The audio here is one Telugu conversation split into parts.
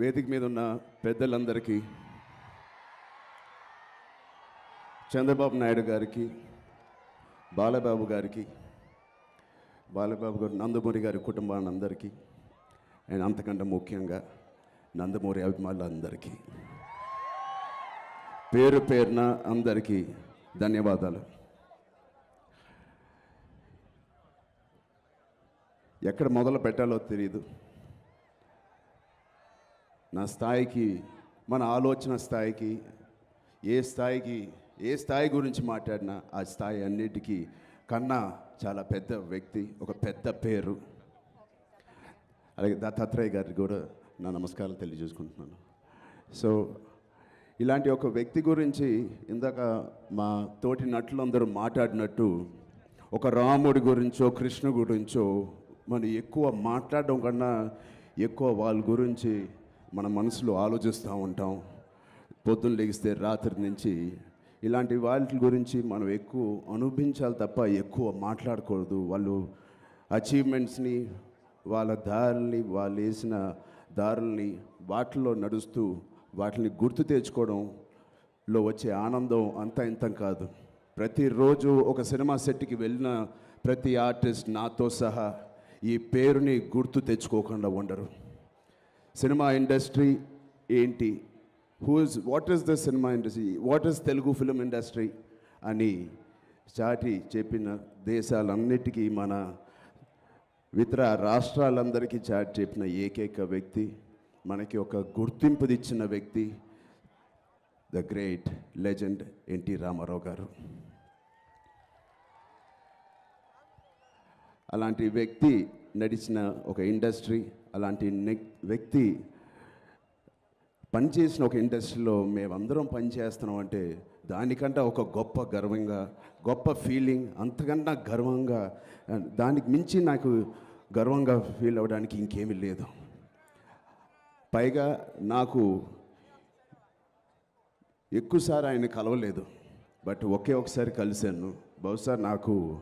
వేదిక మీద ఉన్న పెద్దలందరికీ చంద్రబాబు నాయుడు గారికి బాలబాబు గారికి బాలబాబు గారు నందమూరి గారి కుటుంబాన్ని అందరికీ అండ్ అంతకంటే ముఖ్యంగా నందమూరి అభిమానులందరికీ పేరు పేరున అందరికీ ధన్యవాదాలు. ఎక్కడ మొదలు పెట్టాలో తెలియదు నా స్థాయికి మన ఆలోచన స్థాయికి ఏ స్థాయికి ఏ స్థాయి గురించి మాట్లాడినా ఆ స్థాయి అన్నిటికీ కన్నా చాలా పెద్ద వ్యక్తి ఒక పెద్ద పేరు. అలాగే దత్తాత్రేయ గారికి కూడా నా నమస్కారాలు తెలియజేసుకుంటున్నాను. సో ఇలాంటి ఒక వ్యక్తి గురించి ఇందాక మా తోటి నటులందరూ మాట్లాడినట్టు ఒక రాముడి గురించో కృష్ణ గురించో మనం ఎక్కువ మాట్లాడడం కన్నా ఎక్కువ వాళ్ళ గురించి మన మనసులో ఆలోచిస్తూ ఉంటాం. పొద్దున్న లెగిస్తే రాత్రి నుంచి ఇలాంటి వాటి గురించి మనం ఎక్కువ అనుభవించాలి తప్ప ఎక్కువ మాట్లాడకూడదు. వాళ్ళు అచీవ్మెంట్స్ని వాళ్ళ దారుల్ని వాళ్ళు వేసిన దారుల్ని వాటిల్లో నడుస్తూ వాటిని గుర్తు తెచ్చుకోవడంలో వచ్చే ఆనందం అంత ఇంతం కాదు. ప్రతిరోజు ఒక సినిమా సెట్కి వెళ్ళిన ప్రతి ఆర్టిస్ట్ నాతో సహా ఈ పేరుని గుర్తు తెచ్చుకోకుండా ఉండరు. సినిమా ఇండస్ట్రీ ఏంటి? Who's what is the cinema industry what is Telugu film industry అని చాటి చెప్పిన దేశాలన్నిటికీ మన ఇతర రాష్ట్రాలందరికీ చాటి చెప్పిన ఏకైక వ్యక్తి మనకి ఒక గుర్తింపు ఇచ్చిన వ్యక్తి the great legend NT Ramarao garu. అలాంటి వ్యక్తి నడిచిన ఒక ఇండస్ట్రీ అలాంటి వ్యక్తి పనిచేసిన ఒక ఇండస్ట్రీలో మేమందరం పనిచేస్తున్నాం అంటే దానికంటే ఒక గొప్ప గర్వంగా గొప్ప ఫీలింగ్ అంతకన్నా గర్వంగా దానికి మించి నాకు గర్వంగా ఫీల్ అవ్వడానికి ఇంకేమీ లేదు. పైగా నాకు ఎక్కువసారి ఆయన కలవలేదు. బట్ ఒకే ఒకసారి కలిశాను. బహుశా నాకు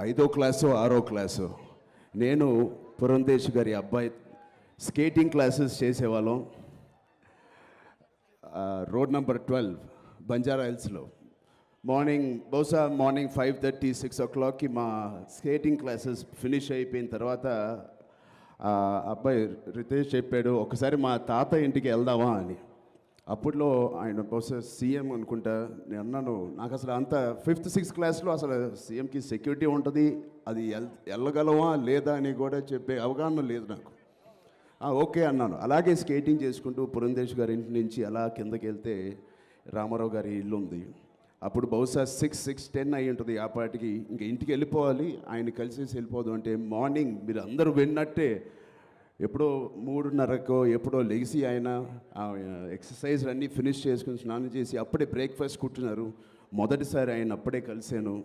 ఐదో క్లాసు ఆరో క్లాసు. నేను పురంధేశ్ గారి అబ్బాయి స్కేటింగ్ క్లాసెస్ చేసేవాళ్ళం. రోడ్ నెంబర్ ట్వెల్వ్ బంజారా హిల్స్లో. మార్నింగ్ బహుశా మార్నింగ్ ఫైవ్ థర్టీ సిక్స్ ఓ క్లాక్కి మా స్కేటింగ్ క్లాసెస్ ఫినిష్ అయిపోయిన తర్వాత అబ్బాయి రితేష్ చెప్పాడు ఒకసారి మా తాత ఇంటికి వెళ్దామా? అని. అప్పట్లో ఆయన బహుశా సీఎం అనుకుంటా. నేను అన్నాను నాకు అసలు అంత ఫిఫ్త్ సిక్స్త్ క్లాస్లో అసలు సీఎంకి సెక్యూరిటీ ఉంటుంది. అది ఎల్ వెళ్ళగలమా లేదా అని కూడా చెప్పే అవగాహన లేదు నాకు. ఓకే అన్నాను. అలాగే స్కేటింగ్ చేసుకుంటూ పురంధేష్ గారి ఇంటి నుంచి అలా కిందకి వెళ్తే రామారావు గారి ఇల్లు ఉంది. అప్పుడు బహుశా సిక్స్ సిక్స్ టెన్ అయి ఉంటుంది ఆ పాటికి. ఇంక ఇంటికి వెళ్ళిపోవాలి. ఆయన కలిసేసి వెళ్ళిపోదు అంటే మార్నింగ్ మీరు అందరూ విన్నట్టే ఎప్పుడో మూడున్నరకో ఎప్పుడో లెగిసి ఆయన ఎక్సర్సైజ్ అన్నీ ఫినిష్ చేసుకుని స్నానం చేసి అప్పుడే బ్రేక్ఫాస్ట్ కుట్టినారు. మొదటిసారి ఆయన అప్పుడే కలిశాను.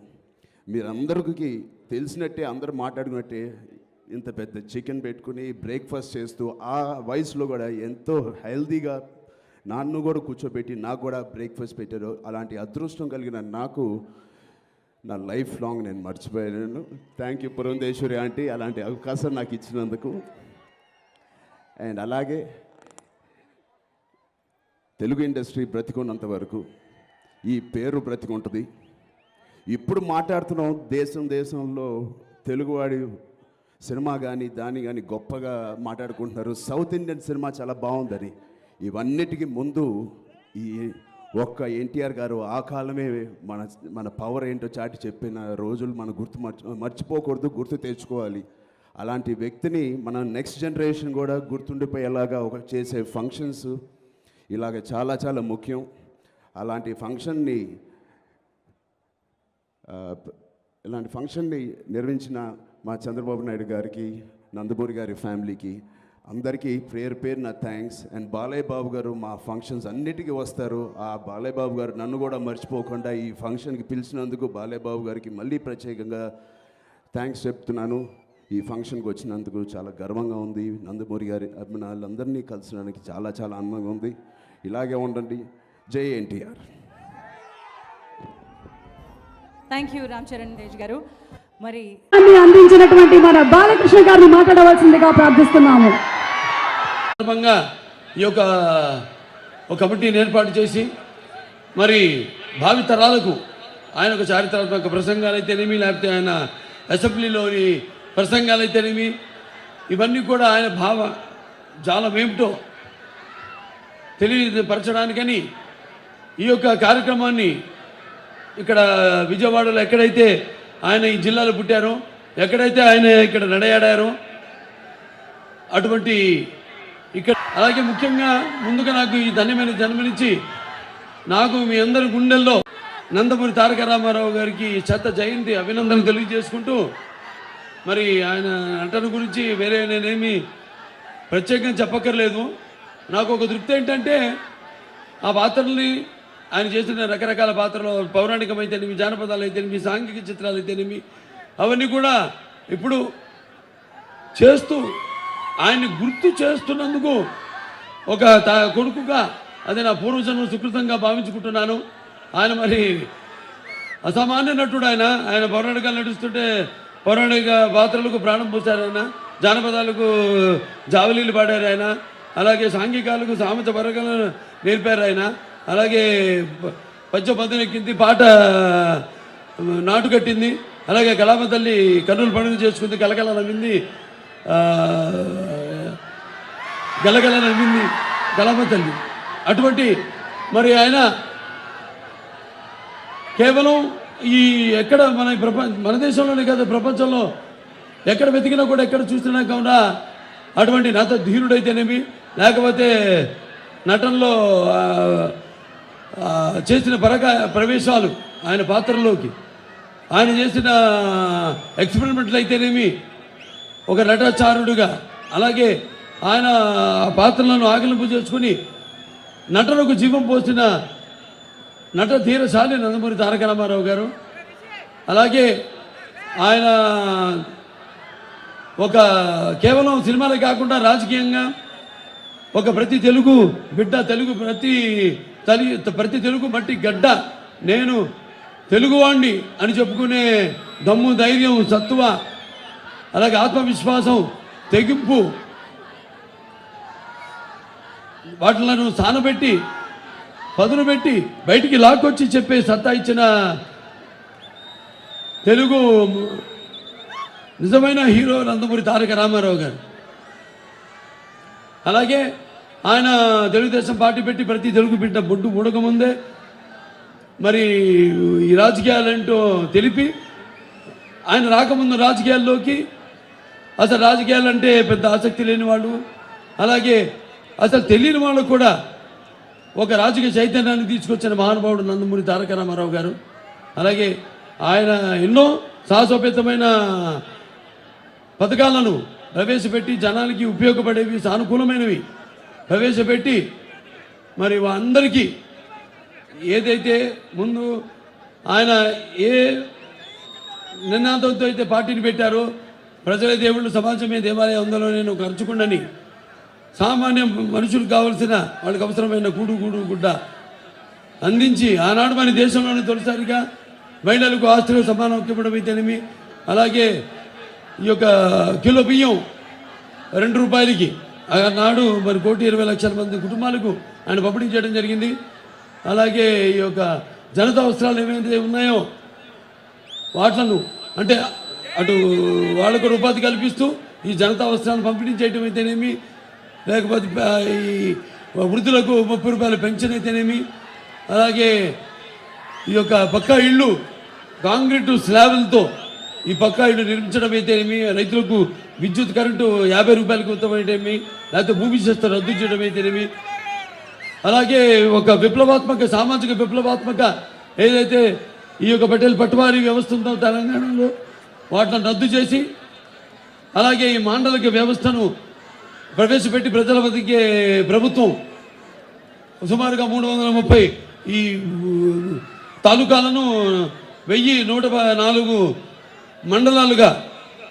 మీరందరికీ తెలిసినట్టే అందరూ మాట్లాడుకున్నట్టే ఇంత పెద్ద చికెన్ పెట్టుకుని బ్రేక్ఫాస్ట్ చేస్తూ ఆ వయసులో కూడా ఎంతో హెల్తీగా నాన్ను కూడా కూర్చోబెట్టి నాకు కూడా బ్రేక్ఫాస్ట్ పెట్టారు. అలాంటి అదృష్టం కలిగిన నాకు నా లైఫ్ లాంగ్ నేను మర్చిపోయాను థ్యాంక్ యూ పురంధేశ్వరి ఆంటీ అలాంటి అవకాశం నాకు ఇచ్చినందుకు. అండ్ అలాగే తెలుగు ఇండస్ట్రీ బ్రతికున్నంత వరకు ఈ పేరు బ్రతికుంటుంది. ఇప్పుడు మాట్లాడుతున్నాం దేశం దేశంలో తెలుగువాడి సినిమా కానీ దాన్ని కానీ గొప్పగా మాట్లాడుకుంటున్నారు. సౌత్ ఇండియన్ సినిమా చాలా బాగుందని. ఇవన్నిటికీ ముందు ఈ ఒక్క ఎన్టీఆర్ గారు ఆ కాలమే మన మన పవర్ ఏంటో చాటి చెప్పిన రోజులు మనం గుర్తు మర్చి మర్చిపోకూడదు గుర్తు తెచ్చుకోవాలి. అలాంటి వ్యక్తిని మన నెక్స్ట్ జనరేషన్ కూడా గుర్తుండిపోయేలాగా ఒక చేసే ఫంక్షన్స్ ఇలాగ చాలా చాలా ముఖ్యం. అలాంటి ఫంక్షన్ని ఇలాంటి ఫంక్షన్ని నిర్వహించిన మా చంద్రబాబు నాయుడు గారికి నందమూరి గారి ఫ్యామిలీకి అందరికీ పేరు పేరు నా థ్యాంక్స్ అండ్ బాలయ్య బాబు గారు మా ఫంక్షన్స్ అన్నిటికీ వస్తారు. ఆ బాలయ్య బాబు గారు నన్ను కూడా మర్చిపోకుండా ఈ ఫంక్షన్కి పిలిచినందుకు బాలయ్య బాబు గారికి మళ్ళీ ప్రత్యేకంగా థ్యాంక్స్ చెప్తున్నాను. ఈ ఫంక్షన్కి వచ్చినందుకు చాలా గర్వంగా ఉంది. నందమూరి గారి అభిమానులందరినీ కలిసినందుకు చాలా చాలా ఆనందంగా ఉంది. ఇలాగే ఉండండి. Jai NTR. Thank you Ram Charan Tej garu. మరి అందించినటువంటి మన బాలకృష్ణ గారిని మాట్లాడవలసిందిగా ప్రార్థిస్తున్నాము. సందర్భంగా ఈ యొక్క ఒక కమిటీని ఏర్పాటు చేసి మరి భావి తరాలకు ఆయన ఒక చారిత్రాత్మక ప్రసంగాలు అయితేనేమి లేకపోతే ఆయన అసెంబ్లీలోని ప్రసంగాలు అయితేనేమి? ఇవన్నీ కూడా ఆయన భావ జాలం ఏమిటో తెలియపరచడానికని ఈ యొక్క కార్యక్రమాన్ని ఇక్కడ విజయవాడలో ఎక్కడైతే ఆయన ఈ జిల్లాలో పుట్టారో ఎక్కడైతే ఆయన ఇక్కడ నడయాడారో అటువంటి ఇక్కడ అలాగే ముఖ్యంగా ముందుగా నాకు ఈ ధన్యమైన జన్మనిచ్చి నాకు మీ అందరి గుండెల్లో నందమూరి తారక రామారావు గారికి చెత్త జయంతి అభినందనలు తెలియజేసుకుంటూ మరి ఆయన నటన గురించి వేరే నేనేమి ప్రత్యేకంగా చెప్పక్కర్లేదు. నాకు ఒక తృప్తి ఏంటంటే ఆ పాత్రల్ని ఆయన చేసిన రకరకాల పాత్రలు పౌరాణికమైతేనేమి జానపదాలు అయితేనేమి సాంఘిక చిత్రాలు అయితేనేమి అవన్నీ కూడా ఇప్పుడు చేస్తూ ఆయన్ని గుర్తు చేస్తున్నందుకు ఒక త కొడుకుగా అది నా పూర్వజన్మ సుకృతంగా భావించుకుంటున్నాను. ఆయన మరి అసామాన్య నటుడు ఆయన. ఆయన పౌరాణికాలు నటిస్తుంటే పౌరాణిక పాత్రలకు ప్రాణం పోశారు జానపదాలకు జావలీలు పాడారు ఆయన. అలాగే సాంఘికాలకు సామెత వర్గాలను నేర్పారు ఆయన. అలాగే ప- పద్య పద్దెనెక్కింది పాట నాటు కట్టింది. అలాగే కళామ తల్లి కన్నులు పండుగ చేసుకుంది కలకల నవ్వింది. గలగల నవ్వింది కళామ తల్లి. అటువంటి మరి ఆయన కేవలం ఈ ఎక్కడ మన ప్రపంచ మన దేశంలోనే కాదు ప్రపంచంలో ఎక్కడ వెతికినా కూడా ఎక్కడ చూసినా కాకుండా అటువంటి నట ధీరుడైతేనేమి లేకపోతే నటనలో చేసిన పరక ప్రవేశాలు ఆయన పాత్రలోకి ఆయన చేసిన ఎక్స్పెరిమెంట్లు అయితేనేమి ఒక నటాచారుడుగా అలాగే ఆయన పాత్రలను ఆకలింపు చేసుకుని నటనకు జీవం పోసిన నట ధీరశాలి నందమూరి తారక రామారావు గారు. అలాగే ఆయన ఒక కేవలం సినిమాలే కాకుండా రాజకీయంగా ఒక ప్రతి తెలుగు బిడ్డ తెలుగు ప్రతి తల్లి ప్రతి తెలుగు మట్టి గడ్డ నేను తెలుగువాణ్ణి అని చెప్పుకునే దమ్ము ధైర్యం సత్తువ అలాగే ఆత్మవిశ్వాసం తెగింపు వాటిలను సానబెట్టి పదును పెట్టి బయటికి లాక్కొచ్చి చెప్పే సత్తా ఇచ్చిన తెలుగు నిజమైన హీరో నందమూరి తారక రామారావు గారు. అలాగే ఆయన తెలుగుదేశం పార్టీ పెట్టి ప్రతి తెలుగు బిడ్డ బొడ్డు ముడకముందే మరి ఈ రాజకీయాలంటూ తెలిపి ఆయన రాకముందు రాజకీయాల్లోకి అసలు రాజకీయాలంటే పెద్ద ఆసక్తి లేని వాళ్ళు అలాగే అసలు తెలియని వాళ్ళు కూడా ఒక రాజకీయ చైతన్యాన్ని తీసుకొచ్చిన మహానుభావుడు నందమూరి తారక రామారావు గారు. అలాగే ఆయన ఎన్నో సాహసోపేతమైన పథకాలను ప్రవేశపెట్టి జనానికి ఉపయోగపడేవి సానుకూలమైనవి. ప్రవేశపెట్టి మరి అందరికీ ఏదైతే ముందు ఆయన ఏ నినాదంతో అయితే పార్టీని పెట్టారో ప్రజల దేవుళ్ళు సమాజమే దేవాలయం అందులో నేను ఖర్చుకుండని సామాన్య మనుషులకు కావలసిన వాళ్ళకి అవసరమైన కూడు గూడు గుడ్డ అందించి ఆనాడు మన దేశంలోనే తొలిసారిగా మహిళలకు ఆస్తులు సమానం ఇవ్వడం అయితేనేమి అలాగే ఈ యొక్క కిలో బియ్యం రెండు రూపాయలకి. ఆనాడు మరి కోటి ఇరవై లక్షల మంది కుటుంబాలకు ఆయన పంపిణీ చేయడం జరిగింది. అలాగే ఈ యొక్క జనతా అవసరాలు ఏమైతే ఉన్నాయో వాట్లను అంటే అటు వాళ్ళకు ఉపాధి కల్పిస్తూ ఈ జనతా అవసరాలను పంపిణీ చేయటం అయితేనేమి లేకపోతే ఈ వృద్ధులకు ముప్పై రూపాయల పెన్షన్ అయితేనేమి? అలాగే ఈ యొక్క పక్కా ఇళ్ళు కాంక్రీటు స్లాబ్లతో ఈ పక్కా ఇళ్ళు నిర్మించడం అయితేనేమి? రైతులకు విద్యుత్ కరెంటు యాభై రూపాయలకు ఉత్తమైతేమి లేకపోతే భూమి చేస్త రద్దు చేయడం అయితేనేమి? అలాగే ఒక విప్లవాత్మక సామాజిక విప్లవాత్మక ఏదైతే ఈ యొక్క పటేల్ పట్టువారీ వ్యవస్థ ఉందో తెలంగాణలో వాటిని రద్దు చేసి అలాగే ఈ మాండలిక వ్యవస్థను ప్రవేశపెట్టి ప్రజల బతికే ప్రభుత్వం సుమారుగా మూడు వందల ముప్పై ఈ తాలూకాలను వెయ్యి నూట ప- నాలుగు మండలాలుగా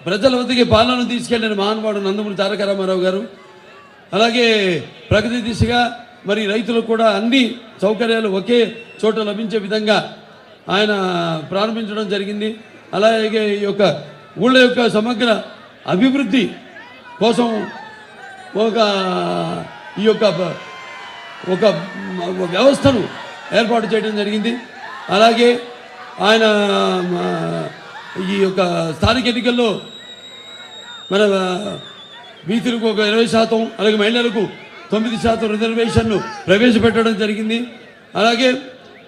ప్రజల వద్దకి పాలన తీసుకెళ్ళిన మహానుభావుడు నందమూరి తారక రామారావు గారు. అలాగే ప్రగతి దిశగా మరి రైతులకు కూడా అన్ని సౌకర్యాలు ఒకే చోట లభించే విధంగా ఆయన ప్రారంభించడం జరిగింది. అలాగే ఈ యొక్క ఊళ్ళ యొక్క సమగ్ర అభివృద్ధి కోసం ఒక ఈ యొక్క ఒక వ్యవస్థను ఏర్పాటు చేయడం జరిగింది. అలాగే ఆయన ఈ యొక్క స్థానిక ఎన్నికల్లో మన బీసీలకు ఒక ఇరవై శాతం అలాగే మహిళలకు తొమ్మిది శాతం రిజర్వేషన్ను ప్రవేశపెట్టడం జరిగింది. అలాగే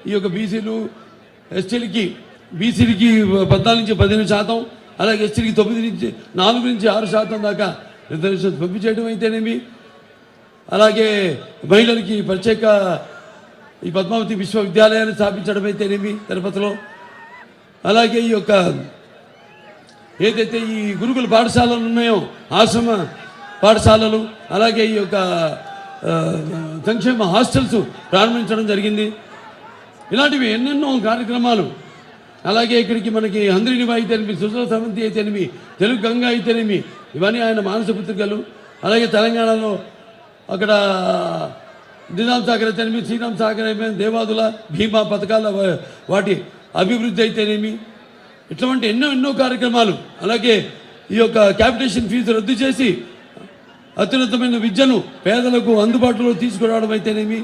ఈ యొక్క బీసీలు ఎస్టీలకి బీసీలకి పద్నాలుగు నుంచి పదిహేను శాతం అలాగే ఎస్టీలకి తొమ్మిది నుంచి నాలుగు నుంచి ఆరు శాతం దాకా రిజర్వేషన్ పంపించేయడం అయితేనేమి? అలాగే మహిళలకి ప్రత్యేక ఈ పద్మావతి విశ్వవిద్యాలయాన్ని స్థాపించడం అయితేనేమి తిరుపతిలో? అలాగే ఈ యొక్క ఏదైతే ఈ గురుకుల పాఠశాలలు ఉన్నాయో ఆశ్రమ పాఠశాలలు అలాగే ఈ యొక్క సంక్షేమ హాస్టల్స్ ప్రారంభించడం జరిగింది. ఇలాంటివి ఎన్నెన్నో కార్యక్రమాలు. అలాగే ఇక్కడికి మనకి హంద్రినివా అయితేనేమి సుజల సమంతి అయితేనేమి తెలుగు గంగా అయితేనేమి ఇవన్నీ ఆయన మానసిక పుత్రికలు. అలాగే తెలంగాణలో అక్కడ నిజాం సాగర్ అయితేనేమి శ్రీరామ్ సాగర్ అయిపోయిన దేవాదుల భీమా పథకాల వాటి అభివృద్ధి అయితేనేమి ఇటువంటి ఎన్నో ఎన్నో కార్యక్రమాలు. అలాగే ఈ యొక్క క్యాపిటేషన్ ఫీజు రద్దు చేసి అత్యున్నతమైన విద్యను పేదలకు అందుబాటులో తీసుకురావడం అయితేనేమి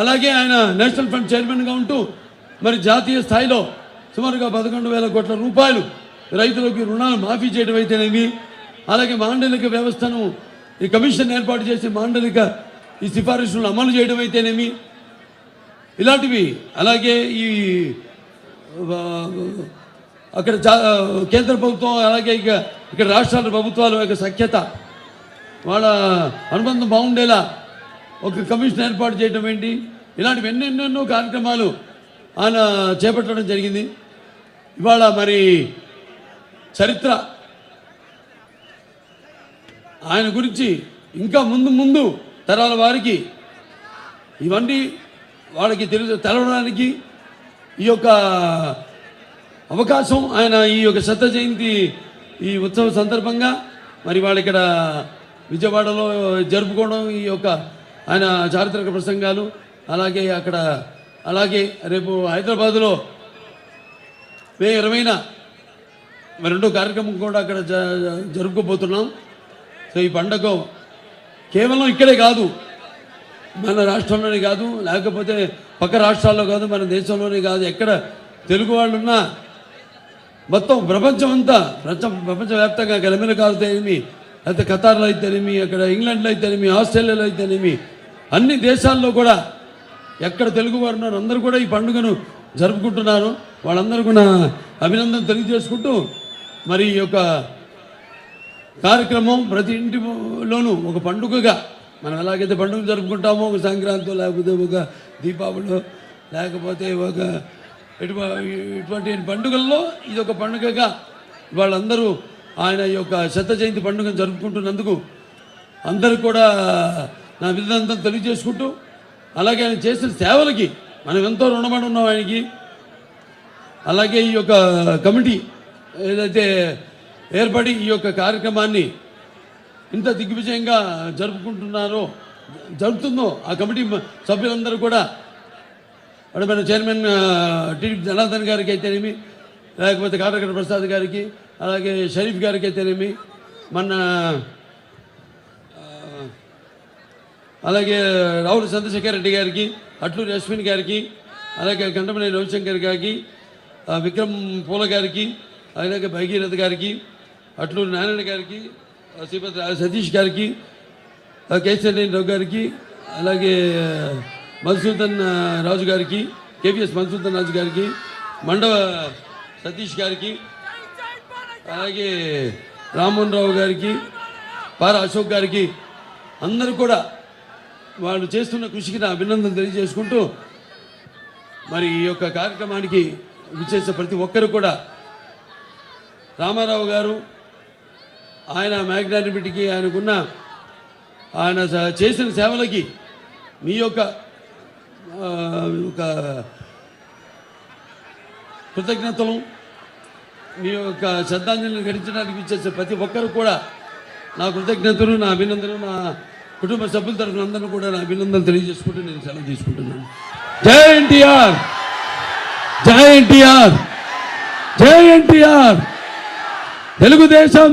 అలాగే ఆయన నేషనల్ ఫండ్ చైర్మన్గా ఉంటూ మరి జాతీయ స్థాయిలో సుమారుగా పదకొండు వేల కోట్ల రూపాయలు రైతులకు రుణాలు మాఫీ చేయడం అయితేనేమి అలాగే మాండలిక వ్యవస్థను ఈ కమిషన్ ఏర్పాటు చేసి మాండలిక ఈ సిఫారసులను అమలు చేయడం అయితేనేమి? ఇలాంటివి అలాగే ఈ అక్కడ కేంద్ర ప్రభుత్వం అలాగే ఇక ఇక్కడ రాష్ట్రాల ప్రభుత్వాల యొక్క సఖ్యత వాళ్ళ అనుబంధం బాగుండేలా ఒక కమిషన్ ఏర్పాటు చేయడం ఏంటి? ఇలాంటివి ఎన్నెన్నెన్నో కార్యక్రమాలు ఆయన చేపట్టడం జరిగింది. ఇవాళ మరి చరిత్ర ఆయన గురించి ఇంకా ముందు ముందు తరాల వారికి ఇవన్నీ వాళ్ళకి తెలుసు తెలవడానికి ఈ యొక్క అవకాశం ఆయన ఈ యొక్క శత జయంతి ఈ ఉత్సవ సందర్భంగా మరి వాళ్ళు ఇక్కడ విజయవాడలో జరుపుకోవడం ఈ యొక్క ఆయన చారిత్రక ప్రసంగాలు అలాగే అక్కడ అలాగే రేపు హైదరాబాదులో మే ఇరవైన రెండో కార్యక్రమం కూడా అక్కడ జ- జరుపుకోబోతున్నాం. సో ఈ పండగ కేవలం ఇక్కడే కాదు మన రాష్ట్రంలోనే కాదు లేకపోతే పక్క రాష్ట్రాల్లో కాదు మన దేశంలోనే కాదు ఎక్కడ తెలుగు వాళ్ళు ఉన్నా మొత్తం ప్రపంచం అంతా ప్రపంచ ప్రపంచవ్యాప్తంగా అమెరికాలో అయితేనేమి లేకపోతే ఖతార్లో అయితేనేమి అక్కడ ఇంగ్లాండ్లో అయితేనేమి ఆస్ట్రేలియాలో అయితేనేమి అన్ని దేశాల్లో కూడా ఎక్కడ తెలుగు వారు ఉన్నారు అందరూ కూడా ఈ పండుగను జరుపుకుంటున్నారు. వాళ్ళందరూ కూడా అభినందన తెలియజేసుకుంటూ మరి ఈ యొక్క కార్యక్రమం ప్రతి ఇంటిలోనూ ఒక పండుగగా మనం ఎలాగైతే పండుగ జరుపుకుంటామో ఒక సంక్రాంతి లేకపోతే ఒక దీపావళి లేకపోతే ఒక ఇటువంటి పండుగల్లో ఇది ఒక పండుగగా వాళ్ళందరూ ఆయన ఈ యొక్క శత జయంతి పండుగను జరుపుకుంటున్నందుకు అందరూ కూడా నా విధంతా తెలియజేసుకుంటూ అలాగే ఆయన చేసిన సేవలకి మనం ఎంతో రుణపడి ఉన్నాం ఆయనకి. అలాగే ఈ యొక్క కమిటీ ఏదైతే ఏర్పడి ఈ యొక్క కార్యక్రమాన్ని ఇంత దిగ్విజయంగా జరుపుకుంటున్నారో జరుపుతుందో ఆ కమిటీ సభ్యులందరూ కూడా అక్కడ మన చైర్మన్ టీడీపీ జనార్దన్ గారికి అయితేనేమి లేకపోతే కాటకర ప్రసాద్ గారికి అలాగే షరీఫ్ గారికి అయితేనేమి మన అలాగే రావుల చంద్రశేఖర్ రెడ్డి గారికి అట్లూరి అశ్విన్ గారికి అలాగే కంటమనేని రవిశంకర్ గారికి విక్రమ్ పూల గారికి అలాగే భగీరథ్ గారికి అట్లూరు నారాయణ గారికి శ్రీపతి సతీష్ గారికి ఆ, రావు గారికి అలాగే మధుసూదన్ రాజు గారికి కేవీఎస్ మధుసూదన్ రాజు గారికి మండవ సతీష్ గారికి అలాగే రామ్మోహన్ రావు గారికి పార అశోక్ గారికి అందరూ కూడా వాళ్ళు చేస్తున్న కృషికి నా అభినందన తెలియజేసుకుంటూ మరి ఈ యొక్క కార్యక్రమానికి విచ్చేసిన ప్రతి ఒక్కరు కూడా రామారావు గారు ఆయన మ్యాగ్నానిమిటీకి ఆయనకున్న ఆయన చేసిన సేవలకి మీ యొక్క ఒక కృతజ్ఞతలు మీ యొక్క శ్రద్ధాంజలిని గడించడానికి ఇచ్చేసే ప్రతి ఒక్కరు కూడా నా కృతజ్ఞతలు నా అభినందనలు నా కుటుంబ సభ్యుల తరఫున అందరూ కూడా నా అభినందనలు తెలియజేసుకుంటూ నేను సెలవు తీసుకుంటున్నాను. జై ఎన్టీఆర్! జై ఎన్టీఆర్! జై ఎన్టీఆర్! తెలుగుదేశం!